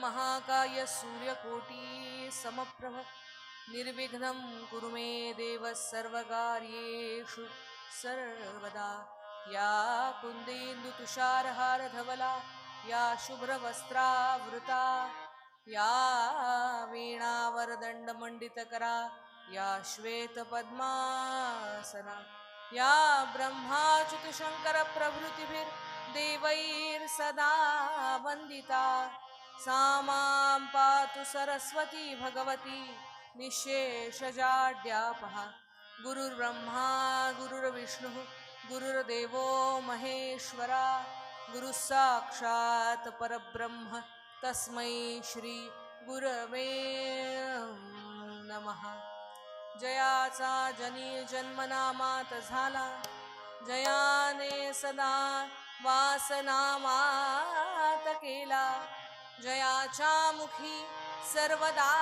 महाकाय सूर्यकोटी समप्रभ निर्विघ्नं कुरु मे देव सर्वकार्येषु सर्वदा. या कुन्देन्दुतुषारहारधवला या शुभ्रवस्त्रावृता या वीणावरदण्डमण्डितकरा या श्वेतपद्मासना या ब्रह्माच्युतशङ्करप्रभृतिभिर्देवैर्सदा वन्दिता. सा मां पातु सरस्वती भगवती निःशेषजाड्यापः। गुरुर्ब्रह्मा गुरुर्विष्णुः गुरुर्देवो महेश्वरा गुरुः साक्षात् परब्रह्म। तस्मै श्री गुरवे नमः। जयाचा जनी जन्मनामात झाला। जयाने सदा वासनामात केला जयाच्या मुखी सर्वदा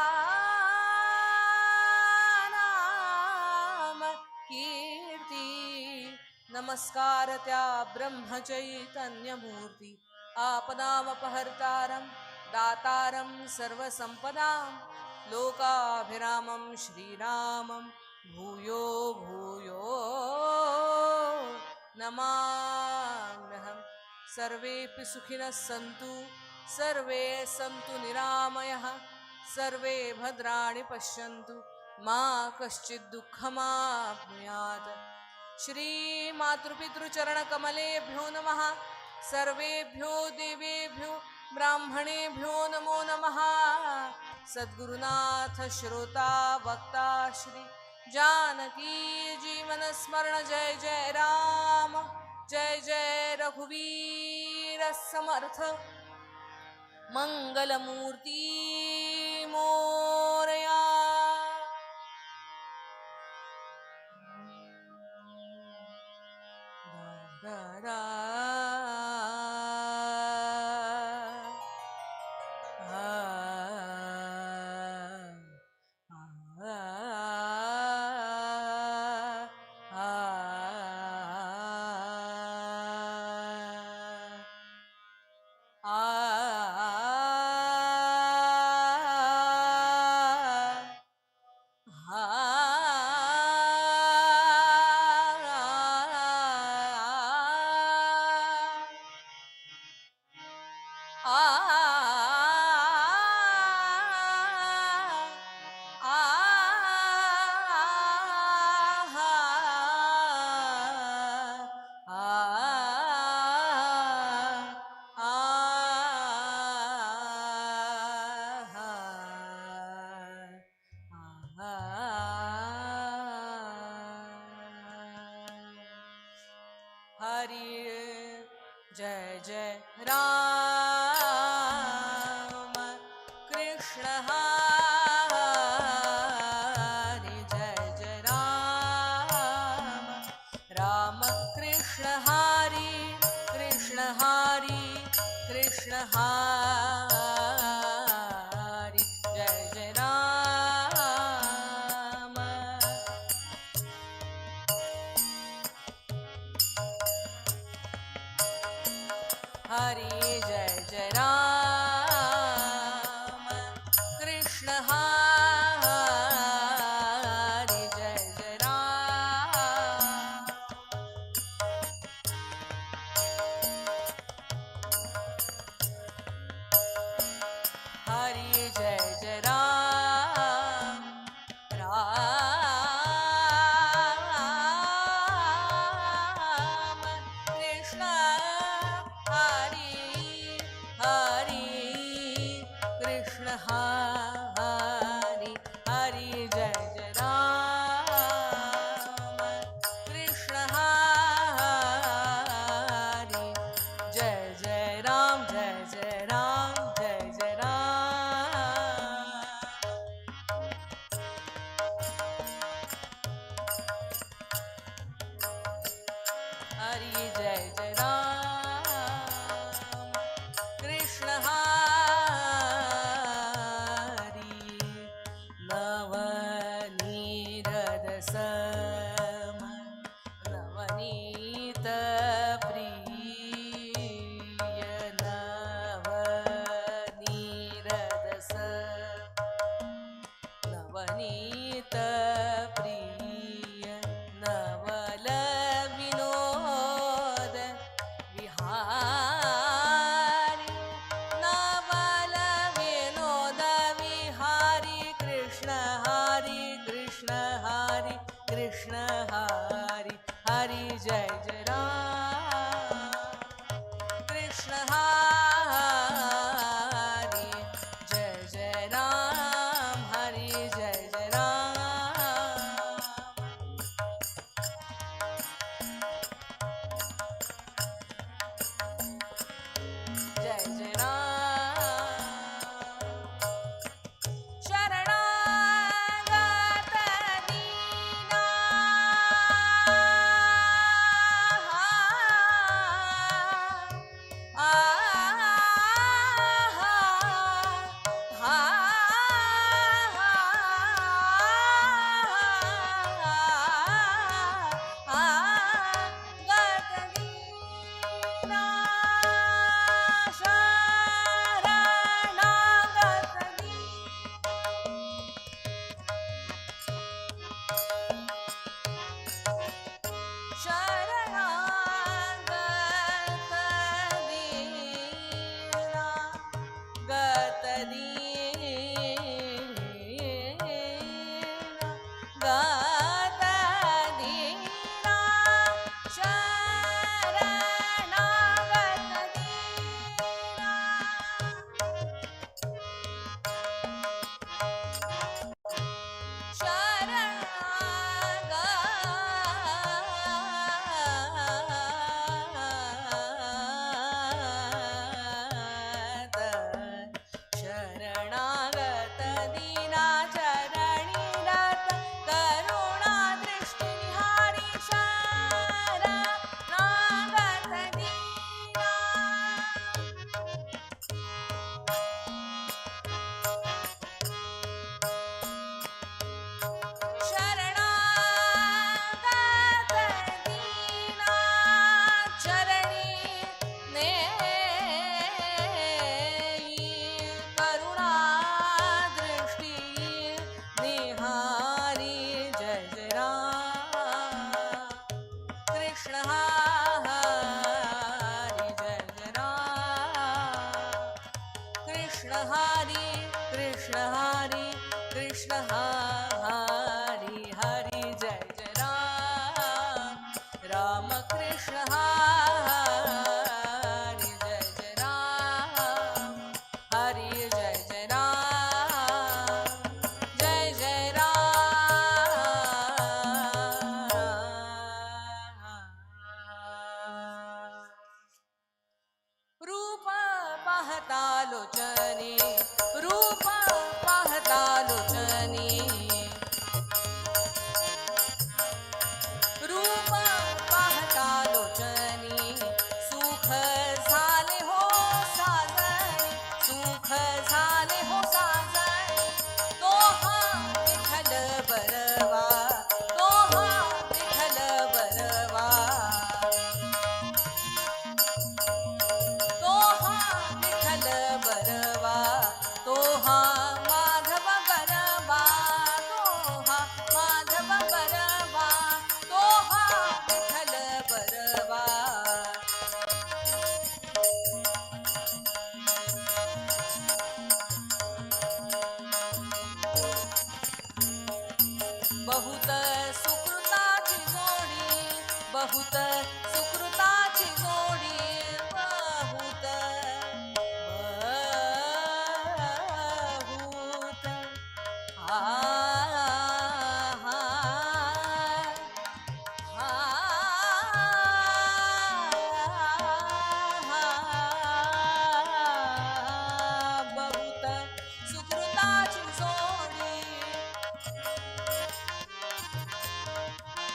नाम कीर्ती. नमस्कार त्या ब्रह्मचैतन्यमूर्ती. आपदामपहर्तारं दातारं सर्वसम्पदां लोकाभिरामं श्रीरामं. भूयो भूयो नमाम्यहं. सर्वेऽपि सुखिनः सन्तु. सर्वे सन्तु निरामयः सर्वे भद्राणि पश्यन्तु मा कश्चित् दुःखमाप्नुयात्। श्रीमातृपितृचरणकमलेभ्यो नमः सर्वेभ्यो देवेभ्यो ब्राह्मणेभ्यो नमो नमः। सद्गुरुनाथ श्रोता वक्ता श्री जानकी जीवन स्मरण जय जय राम जय जय रघुवीर समर्थ। मंगलमूर्ती मो हरि जय जय राम। कृष्ण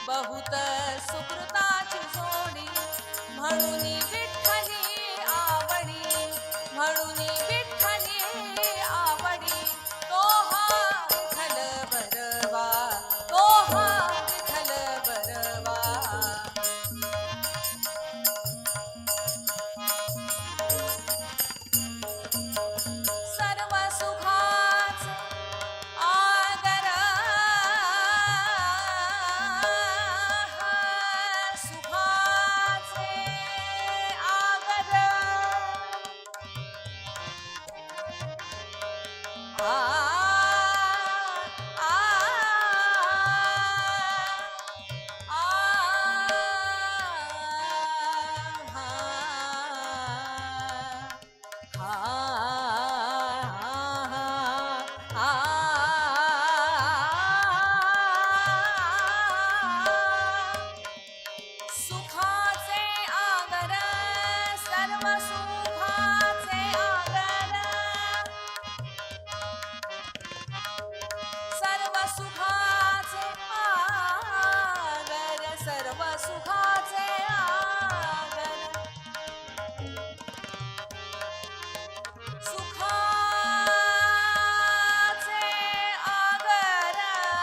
बहुत सुकृताची जोडी म्हणून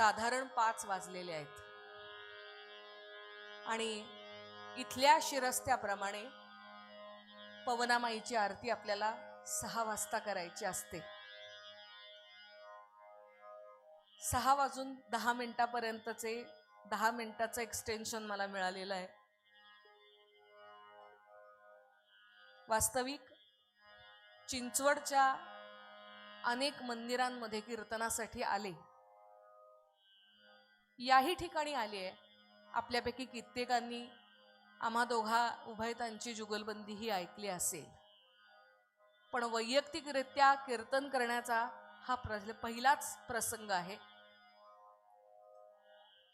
साधारण पाच वाजलेले आहेत. आणि इथल्या शिरस्त्याप्रमाणे पवनामाईची आरती आपल्याला सहा वाजता करायची असते. सहा वाजून दहा मिनिटापर्यंतचे दहा मिनिटाचं एक्सटेन्शन मला मिळालेलं आहे. वास्तविक चिंचवडच्या अनेक मंदिरांमध्ये कीर्तनासाठी आले. याही ठिकाणी आली आहे. आपल्यापैकी कित्येकांनी आम्हा दोघा उभयतांची जुगलबंदी ही ऐकली असेल. पण वैयक्तिकरित्या कीर्तन करण्याचा हा प्र पहिलाच प्रसंग आहे.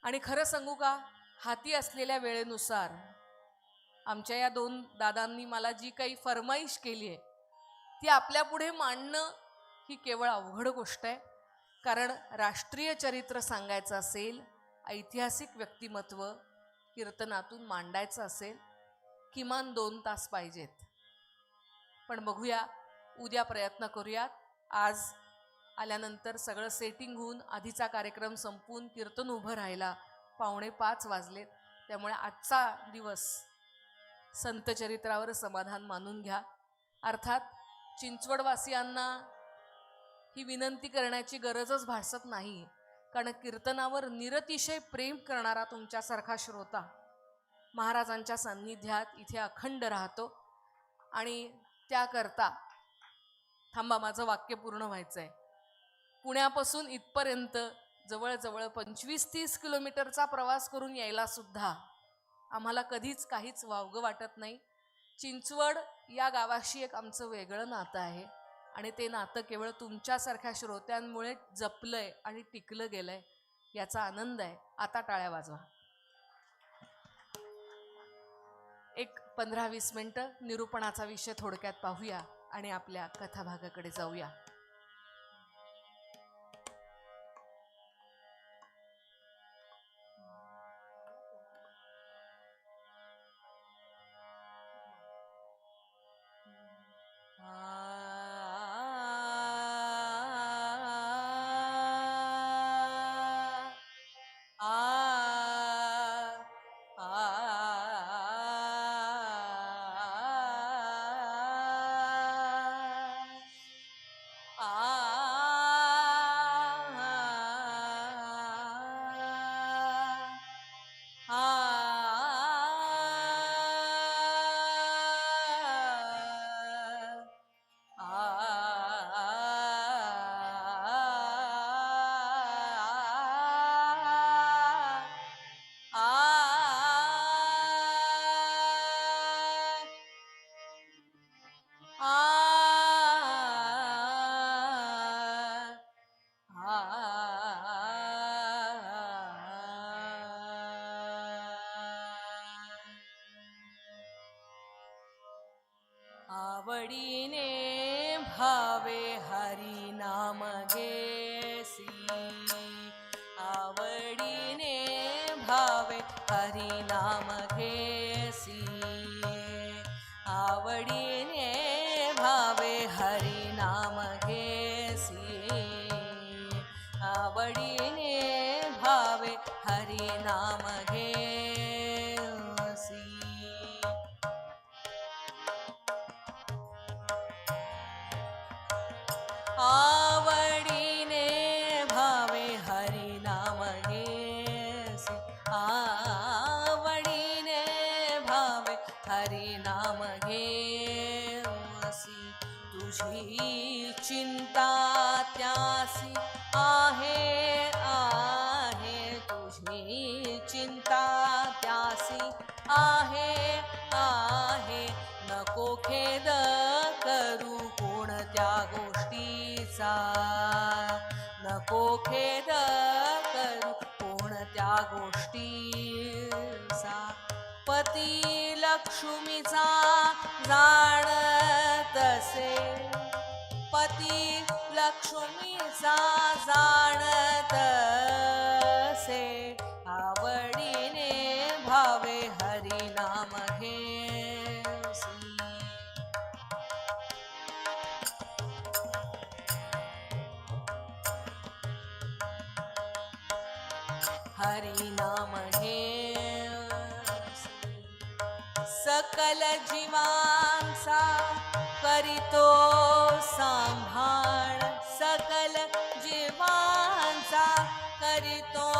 आणि खरं सांगू का हाती असलेल्या वेळेनुसार आमच्या या दोन दादांनी मला जी काही फरमाईश केली आहे ती आपल्यापुढे मांडणं ही केवळ अवघड गोष्ट आहे. कारण राष्ट्रीय चरित्र सांगायचं असेल ऐतिहासिक व्यक्तिमत्व कीर्तनातून मांडायचं असेल किमान दोन तास पाहिजेत. पण बघूया उद्या प्रयत्न करूयात. आज आल्यानंतर सगळं सेटिंग होऊन आधीचा कार्यक्रम संपून कीर्तन उभं राहिला पावणे पाच वाजलेत. त्यामुळे आजचा दिवस संतचरित्रावर समाधान मानून घ्या. अर्थात चिंचवडवासियांना ही विनंती करण्याची गरजच भासत नाही. कारण कीर्तनावर निरतिशय प्रेम करणारा तुमच्यासारखा श्रोता महाराजांच्या सान्निध्यात इथे अखंड राहतो. आणि त्याकरता थांबा माझं वाक्य पूर्ण व्हायचं आहे पुण्यापासून इथपर्यंत जवळजवळ पंचवीस तीस किलोमीटरचा प्रवास करून यायला सुद्धा आम्हाला कधीच काहीच वावगं वाटत नाही. चिंचवड या गावाशी एक आमचं वेगळं नातं आहे. आणि ते नातं केवळ तुमच्यासारख्या श्रोत्यांमुळे जपलंय आणि टिकलं गेलंय याचा आनंद आहे. आता टाळ्या वाजवा. एक पंधरा वीस मिनटं निरूपणाचा विषय थोडक्यात पाहूया आणि आपल्या कथाभागाकडे जाऊया. भावे गोष्टीचा नको खेद करू कोणत्या गोष्टीचा. पती लक्ष्मीचा जाणतसे पती लक्ष्मीचा जाणतसे सकल जीवांसा करितो सांभाळ. सकल जीवांसा करितो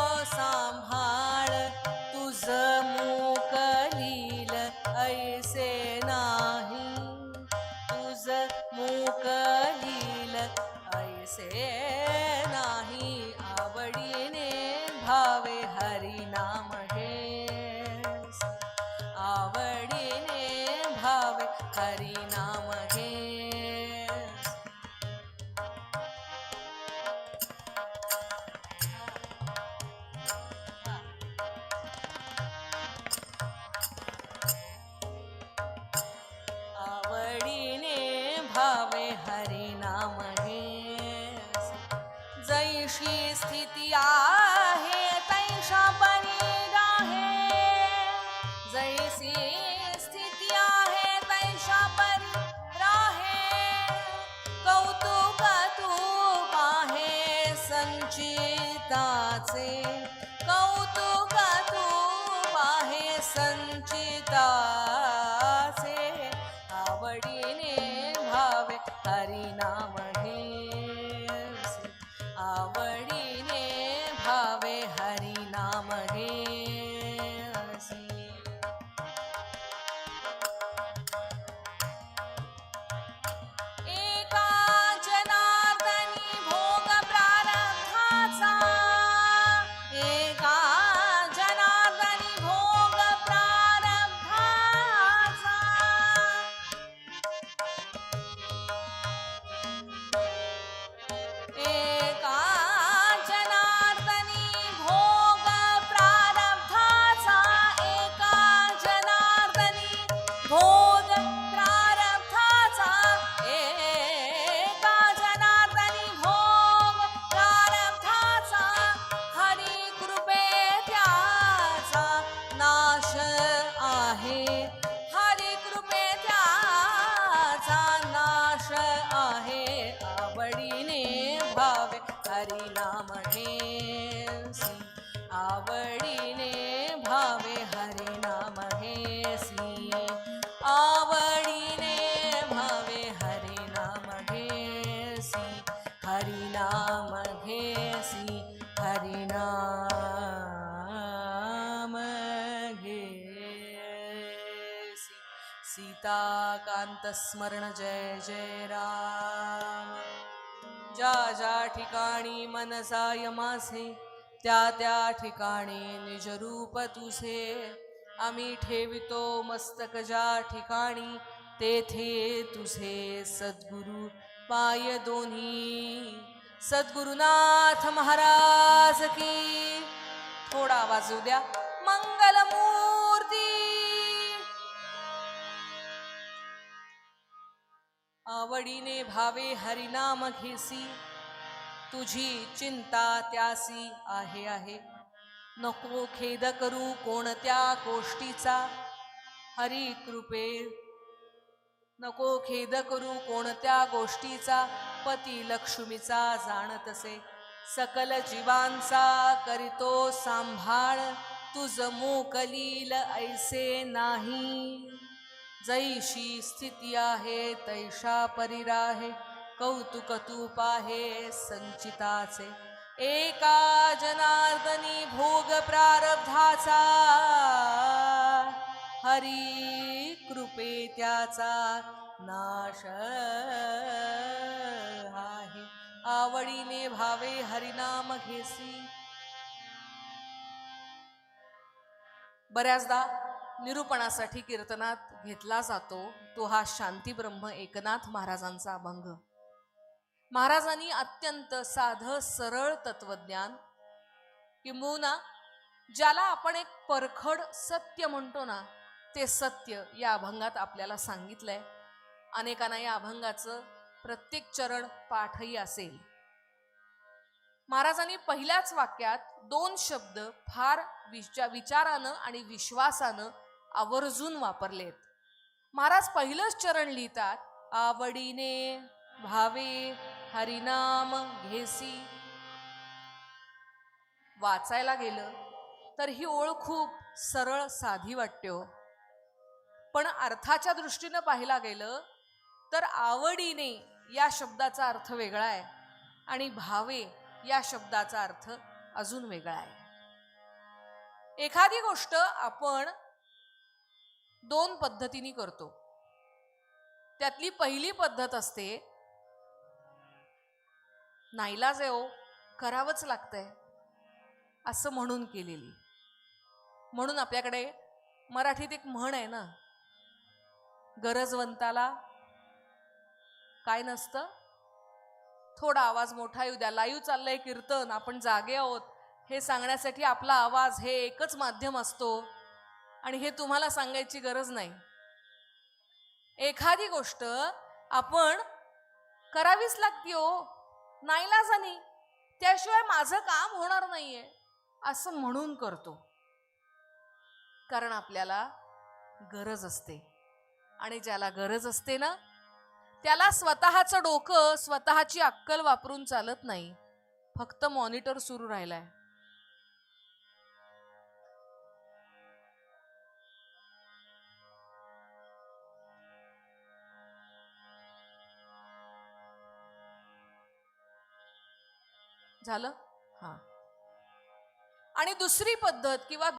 सीताकांत स्मरण जय जय राम. ज्या ज्या ठिकाणी मन जाय माझे त्या त्या ठिकाणी निज रूप तुझे. आम्ही ठेवितो मस्तक ज्या ठिकाणी तेथे तुझे सद्गुरु पाय दोन्ही. सद्गुरुनाथ महाराज की. थोडा वाजू द्या. मंगलमूर्ती आवडीने भावे हरिनाम घेसी. तुझी चिंता त्यासी आहे आहे. नको खेद करू कोणत्या गोष्टीचा. हरी कृपे नको खेद करू कोणत्या गोष्टीचा. पती लक्ष्मीचा जाणतसे सकल जीवांचा करितो सांभाळ. तुझ मोकलील ऐसे नाही. जैशी स्थिती आहे तैशा परिराहे कौतुक तूप आहे संचिताचे. एका जनार्दनी भोग प्रारब्धाचा. हरी कृपे त्याचा नाश आहे. आवडीने भावे हरिनाम घेसी. बऱ्याचदा निरूपणासाठी कीर्तनात घेतला जातो तो हा शांती ब्रह्म एकनाथ महाराजांचा अभंग. महाराजांनी अत्यंत साधं सरळ तत्वज्ञान किंबहुना ज्याला आपण एक परखड सत्य म्हणतो ना ते सत्य या अभंगात आपल्याला सांगितलंय. अनेकांना या अभंगाचं प्रत्येक चरण पाठही असेल. महाराजांनी पहिल्याच वाक्यात दोन शब्द फार विचारानं आणि विश्वासानं आवर्जून वापरलेत. महाराज पहिलंच चरण लिहितात आवडीने भावे हरिनाम घेसी. वाचायला गेलं तर ही ओळ खूप सरळ साधी वाटते हो. पण अर्थाच्या दृष्टीनं पाहिला गेलं तर आवडीने या शब्दाचा अर्थ वेगळा आहे आणि भावे या शब्दाचा अर्थ अजून वेगळा आहे. एखादी गोष्ट आपण दोन पद्धतीने करतो. त्यातली पहिली पद्धत असते नाईलाज आहे हो करावंच लागतंय असं म्हणून केलेली. म्हणून आपल्याकडे मराठीत एक म्हण आहे ना गरजवंताला काय नसतं? थोडा आवाज मोठा येऊ द्या लाईव्ह चाललंय कीर्तन आपण जागे आहोत हे सांगण्यासाठी आपला आवाज हे एकच माध्यम असतो. आणि हे तुम्हाला सांगायची गरज नाही. एखादी गोष्ट आपण करावीच लागते हो. नाईलाजानी त्याशिवाय माझं काम होणार नाहीये. असं म्हणून करतो. कारण आपल्याला गरज असते. आणि ज्याला गरज असते ना त्याला स्वतःचं डोकं स्वतःची अक्कल वापरून चालत नाही. फक्त मॉनिटर सुरू राहिलाय. झालं? हां. आणि दुसरी पद्धत किंवा